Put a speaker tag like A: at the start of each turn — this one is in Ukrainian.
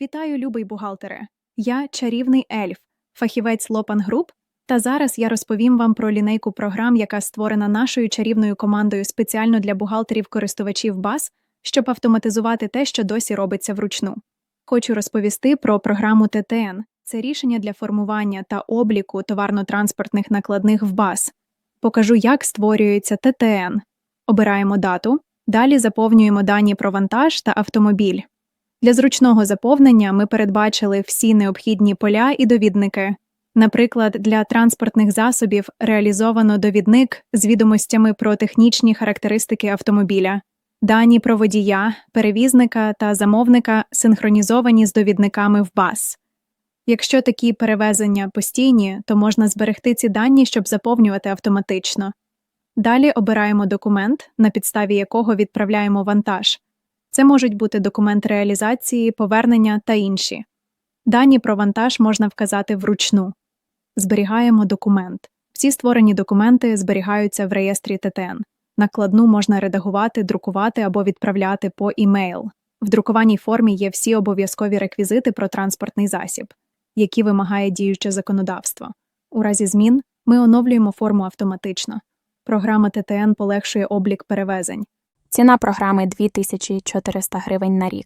A: Вітаю, любий бухгалтере. Я чарівний ельф, фахівець Лопан Груп, та зараз я розповім вам про лінейку програм, яка створена нашою чарівною командою спеціально для бухгалтерів-користувачів БАС, щоб автоматизувати те, що досі робиться вручну. Хочу розповісти про програму ТТН. Це рішення для формування та обліку товарно-транспортних накладних в БАС. Покажу, як створюється ТТН. Обираємо дату, далі заповнюємо дані про вантаж та автомобіль. Для зручного заповнення ми передбачили всі необхідні поля і довідники. Наприклад, для транспортних засобів реалізовано довідник з відомостями про технічні характеристики автомобіля. Дані про водія, перевізника та замовника синхронізовані з довідниками в БАС. Якщо такі перевезення постійні, то можна зберегти ці дані, щоб заповнювати автоматично. Далі обираємо документ, на підставі якого відправляємо вантаж. Це можуть бути документ реалізації, повернення та інші. Дані про вантаж можна вказати вручну. Зберігаємо документ. Всі створені документи зберігаються в реєстрі ТТН. Накладну можна редагувати, друкувати або відправляти по імейл. В друкованій формі є всі обов'язкові реквізити про транспортний засіб, які вимагає діюче законодавство. У разі змін ми оновлюємо форму автоматично. Програма ТТН полегшує облік перевезень.
B: Ціна програми 2400 гривень на рік.